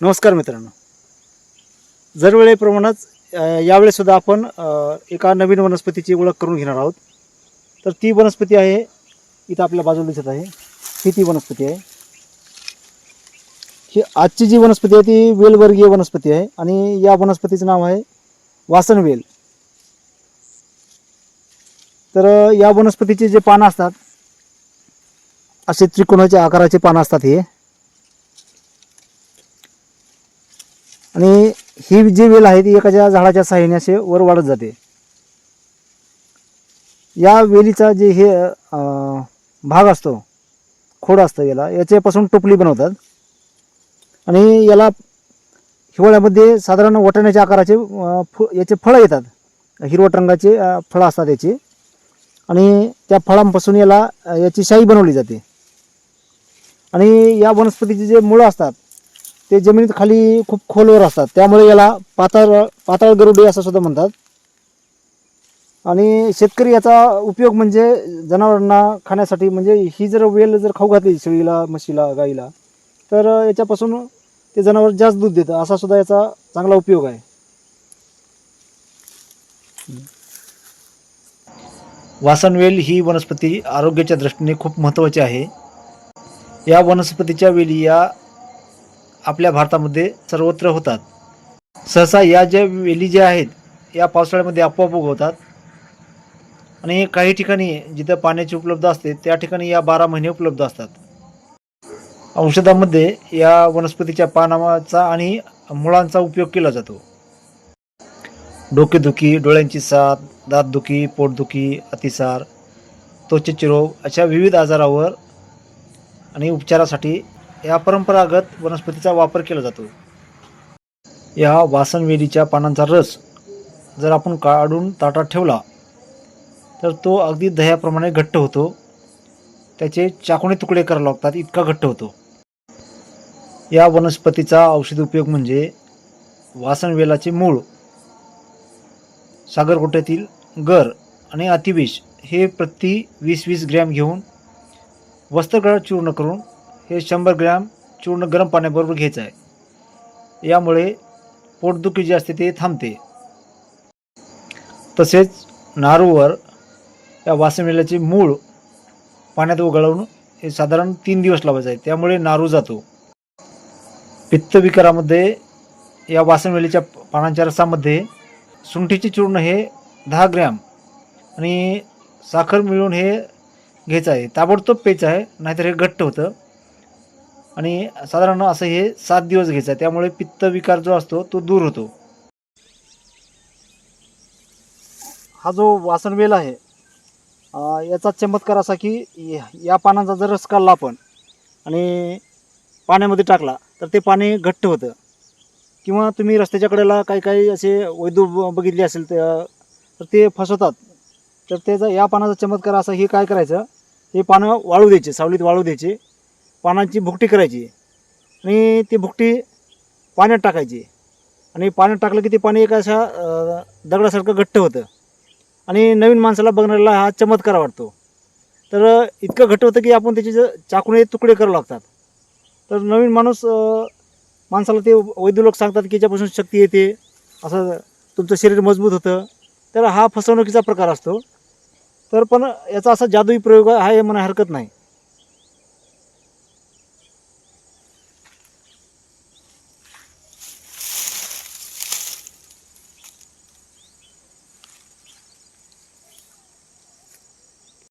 नमस्कार मित्रांनो. दरवेळेप्रमाणेच यावेळेसुद्धा आपण एका नवीन वनस्पतीची ओळख करून घेणार आहोत. तर ती वनस्पती आहे इथं आपल्या बाजूला दिसत आहे. ही ती वनस्पती आहे. ही आजची जी वनस्पती आहे ती वेलवर्गीय वनस्पती आहे आणि या वनस्पतीचं नाव आहे वासनवेल. तर या वनस्पतीचे जे पानं असतात असे त्रिकोणाच्या आकाराचे पानं असतात हे. आणि ही जी वेल आहे ती एखाद्या झाडाच्या साह्याने असे वर वाढत जाते. या वेलीचा जे हे भाग असतो खोड असतं याला याच्यापासून टोपली बनवतात. आणि याला हिवाळ्यामध्ये साधारण वाटाण्याच्या आकाराचे फु याचे फळं येतात. हिरवट रंगाचे फळं असतात याची. आणि त्या फळांपासून याला याची शाई बनवली जाते. आणि या वनस्पतीचे जे मुळं असतात ते जमिनीत खाली खूप खोलवर असतात. त्यामुळे याला पाताळ पाताळ गरुडे असं सुद्धा म्हणतात. आणि शेतकरी याचा उपयोग म्हणजे जनावरांना खाण्यासाठी म्हणजे ही जर वेल जर खाऊ घातली शेळीला म्हशीला गाईला तर याच्यापासून ते जनावर जास्त दूध देतं. असा सुद्धा याचा चांगला उपयोग आहे. वासनवेल ही वनस्पती आरोग्याच्या दृष्टीने खूप महत्त्वाची आहे. या वनस्पतीच्या वेली या आपल्या भारतामध्ये सर्वत्र होतात. सहसा या ज्या वेली ज्या आहेत या पावसाळ्यामध्ये आपोआप उगवतात. आणि काही ठिकाणी जिथं पाण्याची उपलब्ध असते त्या ठिकाणी या बारा महिने उपलब्ध असतात. औषधामध्ये या वनस्पतीच्या पानाचा आणि मुळांचा उपयोग केला जातो. डोकेदुखी डोळ्यांची साथ दातदुखी पोटदुखी अतिसार त्वचेचे रोग अशा विविध आजारावर आणि उपचारासाठी या परंपरागत वनस्पतीचा वापर केला जातो. या वासनवेलीच्या पानांचा रस जर आपण काढून ताटात ठेवला तर तो अगदी दह्याप्रमाणे घट्ट होतो. त्याचे चाकुणे तुकडे करावे लागतात इतका घट्ट होतो. या वनस्पतीचा औषधी उपयोग म्हणजे वासनवेलाचे मूळ सागरगोट्यातील गर आणि अतिविष हे प्रति वीस वीस ग्रॅम घेऊन वस्त्रगळ चूर्ण करून हे शंभर ग्रॅम चूर्ण गरम पाण्याबरोबर घ्यायचं आहे. यामुळे पोटदुखी जे असते ते थांबते. तसेच नारूवर या वासनवेलाचे मूळ पाण्यात उघडवून हे साधारण तीन दिवस लावायचं आहे. त्यामुळे नारू जातो. पित्तविकारामध्ये या वासनवेलीच्या पानांच्या रसामध्ये सुंठीचे चूर्ण हे दहा ग्रॅम आणि साखर मिळून हे घ्यायचं आहे. ताबडतोब प्यायचं आहे नाहीतर हे घट्ट होतं. आणि साधारण असं हे सात दिवस घ्यायचं आहे. त्यामुळे पित्तविकार जो असतो तो दूर होतो. हा जो वासनवेल आहे याचा चमत्कार असा की या- पानांचा जर रस काढला आपण आणि पाण्यामध्ये टाकला तर ते पाणी घट्ट होतं. किंवा तुम्ही रस्त्याच्या कडेला काही काही असे वैद्य ब- बघितले असेल तर तर ते फसवतात. तर त्याचा या पानाचा चमत्कार असा हे काय करायचं? हे पानं वाळू द्यायचे सावलीत वाळू द्यायचे. पानांची भुकटी करायची. आणि ती भुकटी पाण्यात टाकायची. आणि पाण्यात टाकलं की ते पाणी एका अशा दगडासारखं घट्ट होतं. आणि नवीन माणसाला बघणाऱ्याला हा चमत्कार वाटतो. तर इतकं घट्ट होतं की आपण त्याचे चाकूने तुकडे करावं लागतात. तर नवीन माणूस माणसाला ते वैद्य लोक सांगतात की याच्यापासून शक्ती येते. असं तुमचं शरीर मजबूत होतं. तर हा फसवणुकीचा प्रकार असतो. तर पण याचा असा जादुई प्रयोग आहे म्हणा हरकत नाही.